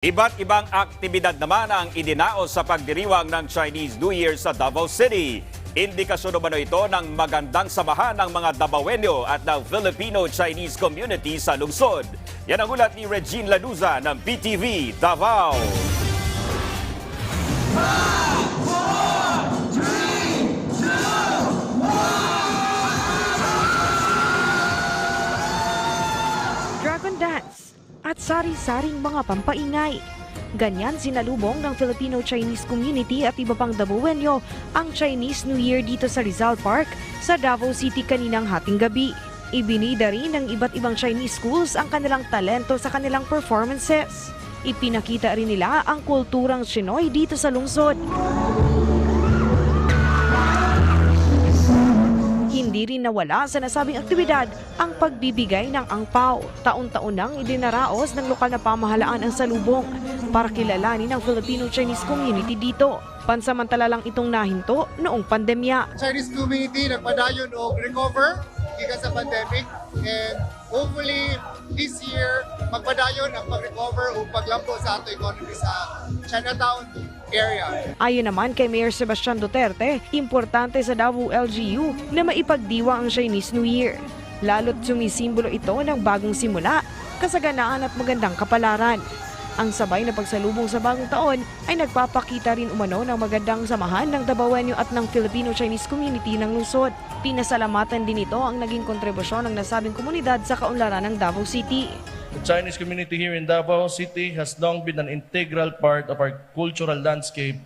Iba't ibang aktibidad naman ang idinaos sa pagdiriwang ng Chinese New Year sa Davao City. Indikasyon naman ito ng magandang samahan ng mga Davaoenyo at ng Filipino-Chinese community sa lungsod. Yan ang ulat ni Regine Lanuza ng PTV Davao. Dragon Dance at sari-saring mga pampaingay. Ganyan sinalubong ng Filipino-Chinese community at iba pang Davaoenyo ang Chinese New Year dito sa Rizal Park sa Davao City kaninang hating gabi. Ibinida rin ng iba't ibang Chinese schools ang kanilang talento sa kanilang performances. Ipinakita rin nila ang kulturang Shinoy dito sa lungsod. Nawala sa nasabing aktibidad ang pagbibigay ng angpaw. Taon-taon nang idinaraos ng lokal na pamahalaan ang salubong para kilalanin ang Filipino-Chinese community dito. Pansamantala lang itong nahinto noong pandemya. Chinese community nagpadayon og recover gikan sa pandemic and hopefully this year magpadayon ang pag-recover o paglambo sa ato economy sa Chinatown area. Ayon naman kay Mayor Sebastian Duterte, importante sa Davao LGU na maipagdiwa ang Chinese New Year. Lalo't sumisimbolo ito ng bagong simula, kasaganaan at magandang kapalaran. Ang sabay na pagsalubong sa bagong taon ay nagpapakita rin umano ng magandang samahan ng Dabawenyo at ng Filipino-Chinese community ng lungsod. Pinasalamatan din ito ang naging kontribusyon ng nasabing komunidad sa kaunlaran ng Davao City. The Chinese community here in Davao City has long been an integral part of our cultural landscape,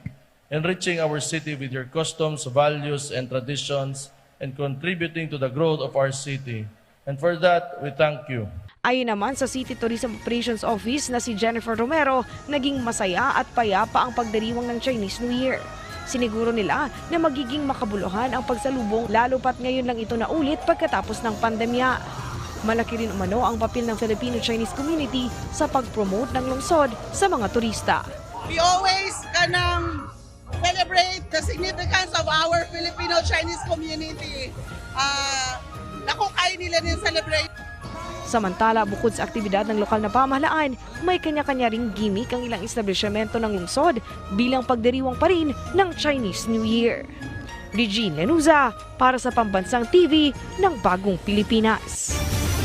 enriching our city with your customs, values, and traditions, and contributing to the growth of our city. And for that, we thank you. Ayon naman sa City Tourism Operations Office na si Jennifer Romero, naging masaya at payapa ang pagdiriwang ng Chinese New Year. Siniguro nila na magiging makabuluhan ang pagsalubong lalo pat ngayon lang ito naulit pagkatapos ng pandemya. Malaki rin umano ang papel ng Filipino-Chinese community sa pag-promote ng lungsod sa mga turista. we always kanang celebrate the significance of our Filipino-Chinese community. Uh, naku, kaya nila din celebrate. Samantala, bukod sa aktibidad ng lokal na pamahalaan, may kanya-kanya ring gimmick ang ilang establishmento ng lungsod bilang pagdiriwang pa rin ng Chinese New Year. Regine Lenuza para sa Pambansang TV ng Bagong Pilipinas.